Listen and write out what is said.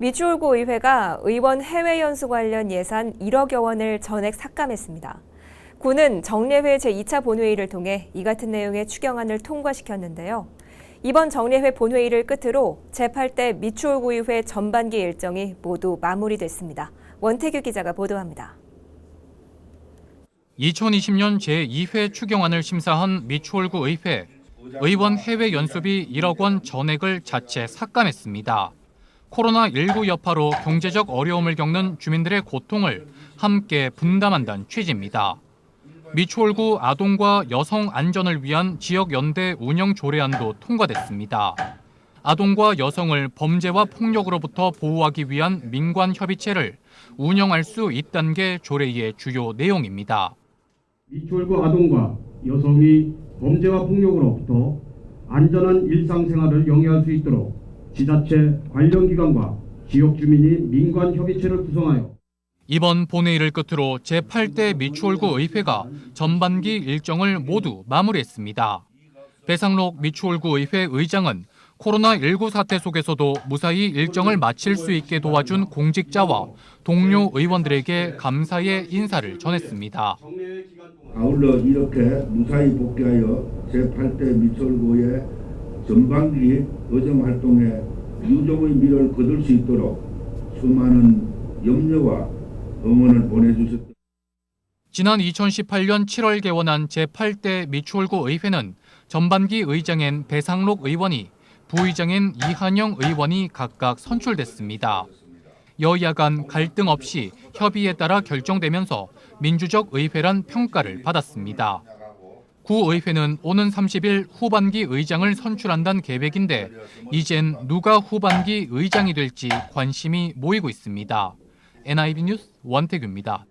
미추홀구 의회가 의원 해외 연수 관련 예산 1억여 원을 전액 삭감했습니다. 구는 정례회 제2차 본회의를 통해 이 같은 내용의 추경안을 통과시켰는데요. 이번 정례회 본회의를 끝으로 제8대 미추홀구 의회 전반기 일정이 모두 마무리됐습니다. 원태규 기자가 보도합니다. 2020년 제2회 추경안을 심사한 미추홀구 의회 의원 해외 연수비 1억 원 전액을 자체 삭감했습니다. 코로나19 여파로 경제적 어려움을 겪는 주민들의 고통을 함께 분담한다는 취지입니다. 미추홀구 아동과 여성 안전을 위한 지역 연대 운영 조례안도 통과됐습니다. 아동과 여성을 범죄와 폭력으로부터 보호하기 위한 민관 협의체를 운영할 수 있다는 게 조례의 주요 내용입니다. 미추홀구 아동과 여성이 범죄와 폭력으로부터 안전한 일상생활을 영위할 수 있도록 지자체 관련 기관과 지역 주민이 민관 협의체를 구성하여 이번 본회의를 끝으로 제8대 미추홀구 의회가 전반기 일정을 모두 마무리했습니다. 배상록 미추홀구 의회 의장은 코로나19 사태 속에서도 무사히 일정을 마칠 수 있게 도와준 공직자와 동료 의원들에게 감사의 인사를 전했습니다. 아울러 이렇게 무사히 복귀하여 제8대 미철구의 전반기 의정 활동에 유종의 미를 거둘 수 있도록 수많은 염려와 응원을 보내주셨다. 지난 2018년 7월 개원한 제8대 미추홀구 의회는 전반기 의장인 배상록 의원이 부의장인 이한영 의원이 각각 선출됐습니다. 여야 간 갈등 없이 협의에 따라 결정되면서 민주적 의회란 평가를 받았습니다. 구의회는 오는 30일 후반기 의장을 선출한다는 계획인데 이젠 누가 후반기 의장이 될지 관심이 모이고 있습니다. NIB 뉴스 원태규입니다.